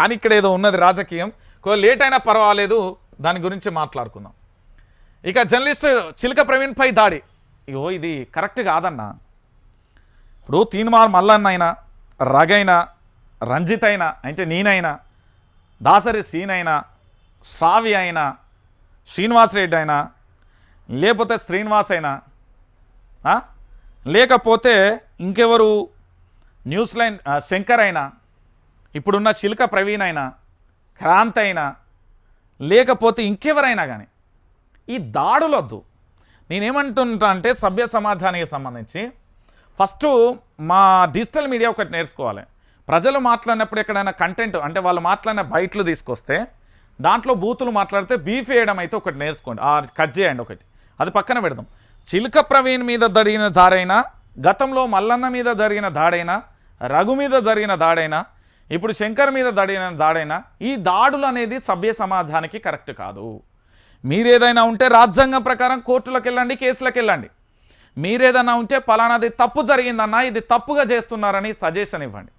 కానీ ఇక్కడ ఏదో ఉన్నది రాజకీయం. కో లేట్ అయినా పర్వాలేదు దాని గురించి మాట్లాడుకుందాం. ఇక జర్నలిస్ట్ చిలక ప్రవీణ్పై దాడి. ఇగో ఇది కరెక్ట్ కాదన్నా. ఇప్పుడు తీన్మార్ మల్లన్నైనా రగైనా రంజిత్ అయినా అంటే నేనైనా దాసరి సీన్ అయినా సావి అయినా శ్రీనివాస్ రెడ్డి అయినా లేకపోతే శ్రీనివాస్ అయినా లేకపోతే ఇంకెవరు? న్యూస్ లైన్ శంకర్ అయినా ఇప్పుడున్న శిల్క ప్రవీణ్ అయినా క్రాంత్ అయినా లేకపోతే ఇంకెవరైనా కానీ ఈ దాడులొద్దు. నేనేమంటుంటా అంటే సభ్య సమాజానికి సంబంధించి ఫస్ట్ మా డిజిటల్ మీడియా ఒకటి నేర్చుకోవాలి. ప్రజలు మాట్లాడినప్పుడు ఎక్కడైనా కంటెంట్ అంటే వాళ్ళు మాట్లాడిన బయట్లు తీసుకొస్తే దాంట్లో బూతులు మాట్లాడితే బీఫ్ వేయడం అయితే ఒకటి నేర్చుకోండి. ఆ కట్ చేయండి ఒకటి. అది పక్కన పెడదాం. చిలుక ప్రవీణ్ మీద జరిగిన దాడైనా గతంలో మల్లన్న మీద జరిగిన దాడైనా రఘు మీద జరిగిన దాడైనా ఇప్పుడు శంకర్ మీద జరిగిన దాడైనా ఈ దాడులు అనేది సభ్య సమాజానికి కరెక్ట్ కాదు. మీరేదైనా ఉంటే రాజ్యాంగం ప్రకారం కోర్టులకు వెళ్ళండి కేసులకు వెళ్ళండి మీరేదైనా ఉంటే పలానాది తప్పు జరిగిందన్నా ఇది తప్పుగా చేస్తున్నారని సజెషన్ ఇవ్వండి.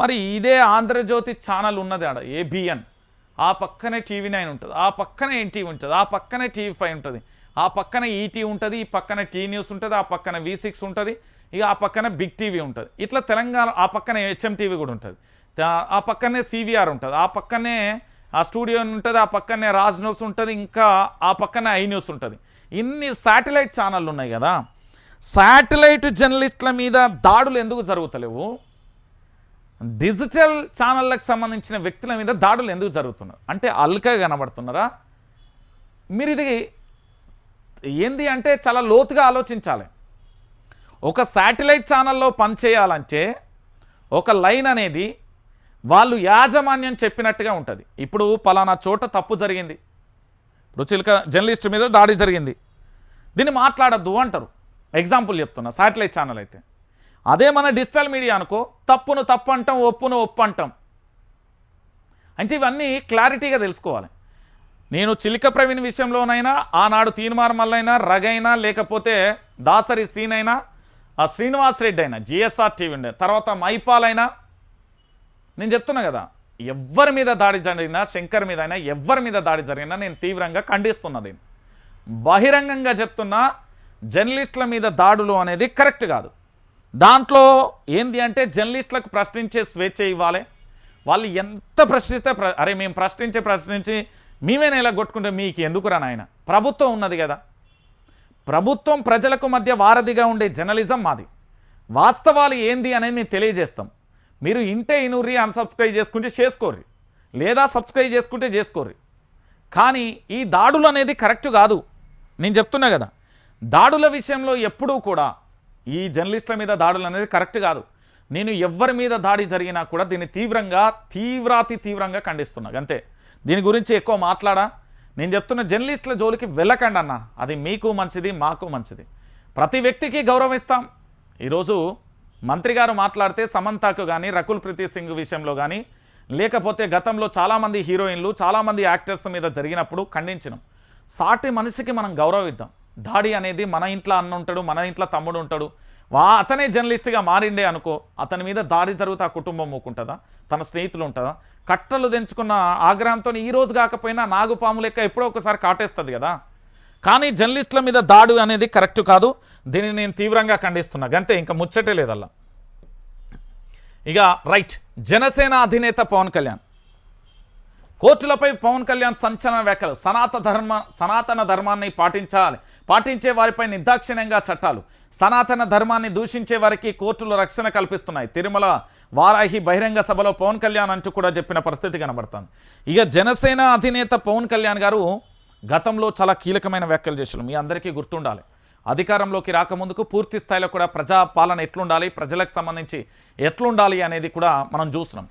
మరి ఇదే ఆంధ్రజ్యోతి ఛానల్ ఉన్నది ఆడ ఏబిఎన్. ఆ పక్కనే టీవీ నైన్ ఉంటుంది ఆ పక్కనే ఎన్టీవీ ఉంటుంది ఆ పక్కనే టీవీ ఫైవ్ ఉంటుంది ఆ పక్కన ఈటీ ఉంటుంది ఈ పక్కన టీ న్యూస్ ఉంటుంది ఆ పక్కన వి సిక్స్ ఉంటుంది ఇక ఆ పక్కన బిగ్ టీవీ ఉంటుంది. ఇట్లా తెలంగాణ ఆ పక్కన హెచ్ఎం టీవీ కూడా ఉంటుంది. ఆ పక్కనే సివిఆర్ ఉంటుంది ఆ పక్కనే ఆ స్టూడియో ఉంటుంది ఆ పక్కనే రాజ్ న్యూస్ ఉంటుంది ఇంకా ఆ పక్కనే ఐ న్యూస్ ఉంటుంది. ఇన్ని శాటిలైట్ ఛానళ్ళు ఉన్నాయి కదా శాటిలైట్ జర్నలిస్టుల మీద దాడులు ఎందుకు జరుగుతలేవు? డిజిటల్ ఛానళ్ళకు సంబంధించిన వ్యక్తుల మీద దాడులు ఎందుకు జరుగుతున్నారు అంటే అల్కా కనబడుతున్నారా? మీరు ఇది ఏంది అంటే చాలా లోతుగా ఆలోచించాలి. ఒక శాటిలైట్ ఛానల్లో పనిచేయాలంటే ఒక లైన్ అనేది వాళ్ళు యాజమాన్యం చెప్పినట్టుగా ఉంటుంది. ఇప్పుడు పలానా చోట తప్పు జరిగింది. ఇప్పుడు చిలక జర్నలిస్ట్ మీద దాడి జరిగింది. దీన్ని మాట్లాడద్దు అంటారు. ఎగ్జాంపుల్ చెప్తున్నా శాటిలైట్ ఛానల్ అయితే. అదే మన డిజిటల్ మీడియా అనుకో తప్పును తప్పు అంటాం ఒప్పును ఒప్పు అంటాం అంటే ఇవన్నీ క్లారిటీగా తెలుసుకోవాలి. నేను చిలిక ప్రవీణ్ విషయంలోనైనా ఆనాడు తీన్మార్ మల్లైనా రగైనా లేకపోతే దాసరి సీన్ అయినా ఆ శ్రీనివాస్ రెడ్డి అయినా జిఎస్ఆర్ టీవీ ఉండే తర్వాత మైపాల్ అయినా నేను చెప్తున్నా కదా ఎవరి మీద దాడి జరిగినా శంకర్ మీద అయినా ఎవరి మీద దాడి జరిగినా నేను తీవ్రంగా ఖండిస్తున్నా దీన్ని. బహిరంగంగా చెప్తున్నా జర్నలిస్టుల మీద దాడులు అనేది కరెక్ట్ కాదు. దాంట్లో ఏంది అంటే జర్నలిస్టులకు ప్రశ్నించే స్వేచ్ఛ ఇవ్వాలి. వాళ్ళు ఎంత ప్రశ్నిస్తే ప్ర- అరే మేము ప్రశ్నించే ప్రశ్నించి మేమేనా ఇలా కొట్టుకుంటే మీకు ఎందుకురా నాయన? ప్రభుత్వం ఉన్నది కదా. ప్రభుత్వం ప్రజలకు మధ్య వారధిగా ఉండే జర్నలిజం మాది. వాస్తవాలు ఏంది అనేది మేము తెలియజేస్తాం. మీరు ఇంటే ఇనూరి అన్సబ్స్క్రైబ్ చేసుకుంటే చేసుకోర్రి. లేదా సబ్స్క్రైబ్ చేసుకుంటే చేసుకోర్రి. కానీ ఈ దాడులు అనేది కరెక్ట్ కాదు. నేను చెప్తున్నా కదా దాడుల విషయంలో ఎప్పుడూ కూడా ఈ జర్నలిస్టుల మీద దాడులు అనేది కరెక్ట్ కాదు. నేను ఎవరి మీద దాడి జరిగినా కూడా దీన్ని తీవ్రంగా తీవ్రాతి తీవ్రంగా ఖండిస్తున్నా. అంతే. దీని గురించి ఎక్కువ మాట్లాడా? నేను చెప్తున్న జర్నలిస్టుల జోలికి వెళ్ళకండి అన్న అది మీకు మంచిది మాకు మంచిది. ప్రతి వ్యక్తికి గౌరవిస్తాం ఈరోజు మంత్రి గారు మాట్లాడితే సమంతకు కానీ రకుల్ ప్రీతి సింగ్ విషయంలో కానీ లేకపోతే గతంలో చాలామంది హీరోయిన్లు చాలామంది యాక్టర్స్ మీద జరిగినప్పుడు ఖండించినాం. సాటి మనిషికి మనం గౌరవిద్దాం. దాడి అనేది మన ఇంట్లో అన్న ఉంటాడు మన ఇంట్లో తమ్ముడు ఉంటాడు. వా అతనే జర్నలిస్ట్గా మారిండే అనుకో అతని మీద దాడి జరిగితే ఆ కుటుంబం మూకుంటుందా తన స్నేహితులు ఉంటుందా కట్టలు తెంచుకున్న ఆగ్రహంతో ఈ రోజు కాకపోయినా నాగుపాము లెక్క ఎప్పుడో ఒకసారి కాటేస్తుంది కదా? కానీ జర్నలిస్టుల మీద దాడు అనేది కరెక్ట్ కాదు. దీన్ని నేను తీవ్రంగా ఖండిస్తున్నా. గంతే ఇంకా ముచ్చటే లేదల్లా. ఇక రైట్. జనసేన అధినేత పవన్ కళ్యాణ్. కోర్టులపై పవన్ కళ్యాణ్ సంచలన వ్యాఖ్యలు. సనాతన ధర్మ సనాతన ధర్మాన్ని పాటించాలి. పాటించే వారిపై నిర్దాక్షిణ్యంగా చట్టాలు. సనాతన ధర్మాన్ని దూషించే వారికి కోర్టులు రక్షణ కల్పిస్తున్నాయి. తిరుమల వారాహి బహిరంగ సభలో పవన్ కళ్యాణ్ అంటూ కూడా చెప్పిన పరిస్థితి కనబడుతుంది. ఇక జనసేన అధినేత పవన్ కళ్యాణ్ గారు గతంలో చాలా కీలకమైన వ్యాఖ్యలు చేశారు. మీ అందరికీ గుర్తుండాలి. అధికారంలోకి రాకముందుకు పూర్తి స్థాయిలో కూడా ప్రజా పాలన ఎట్లుండాలి ప్రజలకు సంబంధించి ఎట్లుండాలి అనేది కూడా మనం చూస్తున్నాం.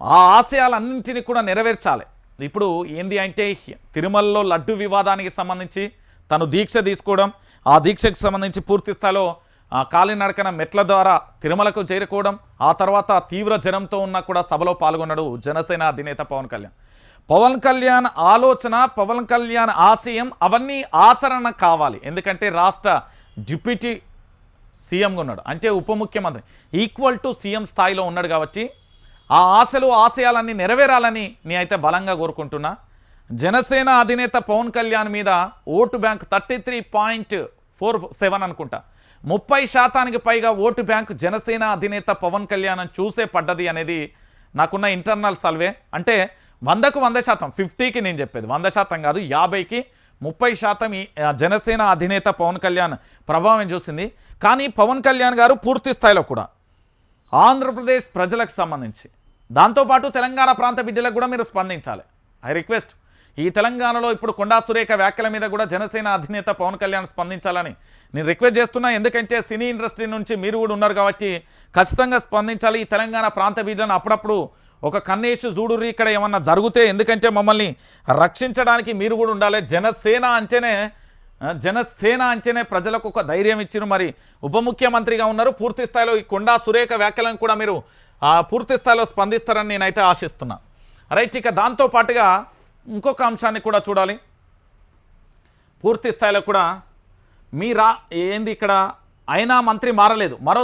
ఆ ఆశయాలన్నింటినీ కూడా నెరవేర్చాలి. ఇప్పుడు ఏంది అంటే తిరుమలలో లడ్డు వివాదానికి సంబంధించి తను దీక్ష తీసుకోవడం ఆ దీక్షకు సంబంధించి పూర్తి స్థాయిలో కాలినడకన మెట్ల ద్వారా తిరుమలకు చేరుకోవడం ఆ తర్వాత తీవ్ర జనంతో ఉన్న కూడా సభలో పాల్గొన్నాడు జనసేన అధినేత పవన్ కళ్యాణ్. పవన్ కళ్యాణ్ ఆలోచన పవన్ కళ్యాణ్ ఆశయం అవన్నీ ఆచరణ కావాలి. ఎందుకంటే రాష్ట్ర డిప్యూటీ సీఎంగా ఉన్నాడు. అంటే ఉప ముఖ్యమంత్రి. ఈక్వల్ టు సీఎం స్థాయిలో ఉన్నాడు కాబట్టి ఆ ఆశలు ఆశయాలన్నీ నెరవేరాలని నేనైతే అయితే బలంగా కోరుకుంటున్నా. జనసేన అధినేత పవన్ కళ్యాణ్ మీద vote bank thirty three point four seven అనుకుంటా. ముప్పై శాతానికి పైగా ఓటు బ్యాంక్ జనసేన అధినేత పవన్ కళ్యాణ్ చూసే పడ్డది అనేది నాకున్న ఇంటర్నల్ సర్వే. అంటే వందకు వంద శాతం ఫిఫ్టీకి నేను చెప్పేది వంద శాతం కాదు యాభైకి ముప్పై శాతం ఈ జనసేన అధినేత పవన్ కళ్యాణ్ ప్రభావం చూసింది. కానీ పవన్ కళ్యాణ్ గారు పూర్తి స్థాయిలో కూడా ఆంధ్రప్రదేశ్ ప్రజలకు సంబంధించి దాంతోపాటు తెలంగాణ ప్రాంత బిడ్డలకు కూడా మీరు స్పందించాలి. ఐ రిక్వెస్ట్ ఈ తెలంగాణలో ఇప్పుడు కొండా సురేఖ వ్యాఖ్యల మీద కూడా జనసేన అధినేత పవన్ కళ్యాణ్ స్పందించాలని నేను రిక్వెస్ట్ చేస్తున్నా. ఎందుకంటే సినీ ఇండస్ట్రీ నుంచి మీరు కూడా ఉన్నారు కాబట్టి ఖచ్చితంగా స్పందించాలి. ఈ తెలంగాణ ప్రాంత బిడ్డలను అప్పుడప్పుడు ఒక కన్నేసి చూడుర్రి ఇక్కడ ఏమన్నా జరిగితే ఎందుకంటే మమ్మల్ని రక్షించడానికి మీరు కూడా ఉండాలి. జనసేన అంటేనే జనసేన అంటేనే ప్రజలకు ఒక ధైర్యం ఇచ్చిన మరి ఉప ముఖ్యమంత్రిగా ఉన్నారు. పూర్తి స్థాయిలో ఈ కొండా సురేఖ వ్యాఖ్యలను కూడా మీరు పూర్తి స్థాయిలో స్పందిస్తారని నేనైతే ఆశిస్తున్నా. రైట్ ఇక దాంతో పాటుగా ఇంకొక అంశాన్ని కూడా చూడాలి. పూర్తి స్థాయిలో కూడా మీరా ఏంది ఇక్కడ? అయినా మంత్రి మారలేదు. మరో